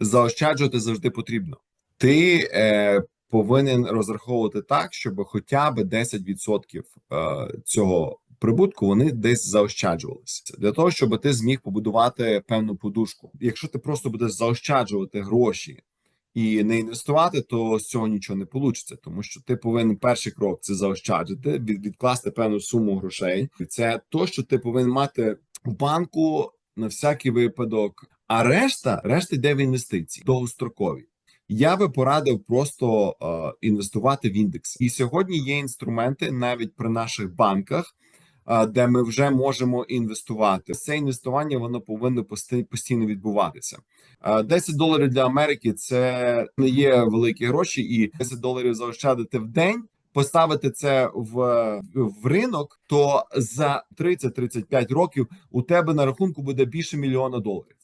заощаджувати завжди потрібно. Ти е, повинен розраховувати так, щоб хоча б 10% е, цього прибутку вони десь заощаджувалися для того, щоб ти зміг побудувати певну подушку. Якщо ти просто будеш заощаджувати гроші і не інвестувати, то з цього нічого не вийде, тому що ти повинен перший крок це заощаджити, від, відкласти певну суму грошей. Це то, що ти повинен мати в банку на всякий випадок. А решта, решта йде в інвестиції довгострокові. Я би порадив просто е, інвестувати в індекс. І сьогодні є інструменти навіть при наших банках, е, де ми вже можемо інвестувати. Це інвестування воно повинно постійно відбуватися. Е, 10 доларів для Америки це не є великі гроші, і 10 доларів заощадити в день. Поставити це в, в ринок, то за 30-35 років у тебе на рахунку буде більше мільйона доларів.